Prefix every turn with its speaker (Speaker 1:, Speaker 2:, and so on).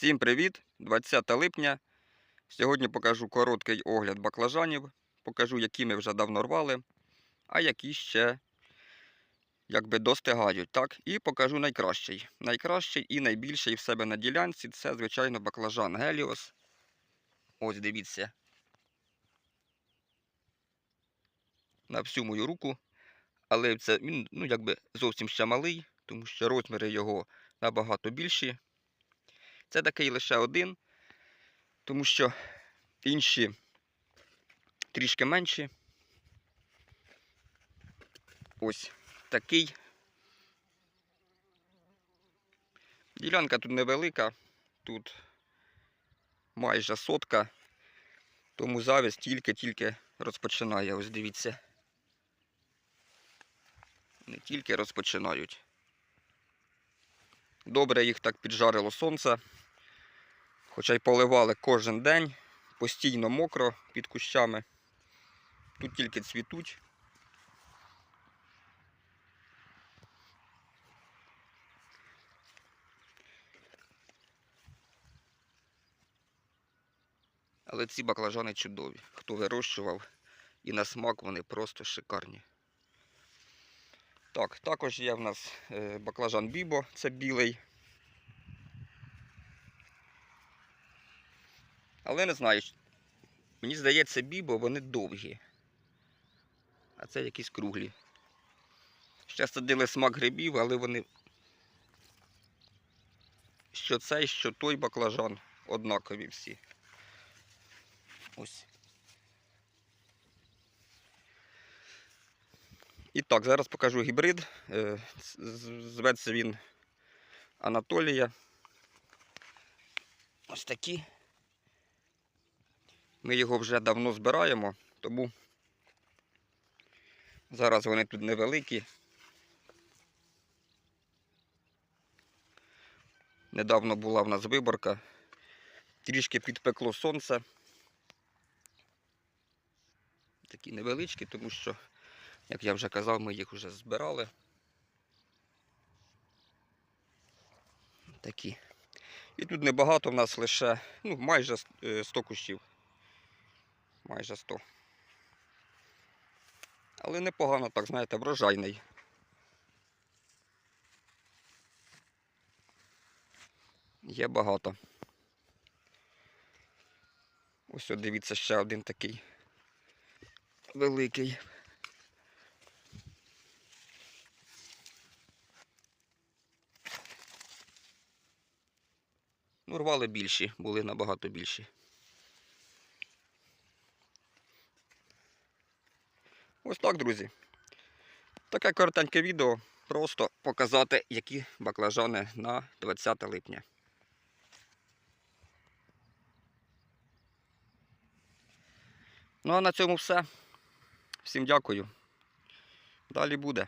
Speaker 1: Всім привіт! 20 липня. Сьогодні покажу короткий огляд баклажанів. Покажу, які ми вже давно рвали, а які ще якби достигають. Так? І покажу найкращий. Найкращий і найбільший в себе на ділянці це, звичайно, баклажан Геліос. Ось дивіться. На всю мою руку. Але це він ну, якби зовсім ще малий, тому що розміри його набагато більші. Це такий лише один, тому що інші трішки менші. Ось такий. Ділянка тут невелика, тут майже сотка, тому завість тільки-тільки розпочинає. Ось дивіться. Не тільки розпочинають. Добре їх так піджарило сонце. Хоча й поливали кожен день, постійно мокро під кущами. Тут тільки цвітуть. Але ці баклажани чудові. Хто вирощував і на смак вони просто шикарні. Так, також є в нас е, баклажан Бібо, це білий. Але не знаю, мені здається, бібо вони довгі. А це якісь круглі. Ще садили смак грибів, але вони. Що цей, що той баклажан однакові всі. Ось. І так, зараз покажу гібрид. Е, Зветься він Анатолія. Ось такі. Ми його вже давно збираємо, тому зараз вони тут невеликі. Недавно була в нас виборка. Трішки підпекло сонце. Такі невеличкі, тому що, як я вже казав, ми їх вже збирали. Такі. І тут небагато в нас лише, ну, майже е, 100 кущів майже 100. Але непогано, так, знаєте, врожайний. Є багато. Ось от дивіться ще один такий великий. Ну, рвали більші, були набагато більші. Ось так, друзі. Таке коротеньке відео. Просто показати, які баклажани на 20 липня. Ну а на цьому все. Всім дякую. Далі буде.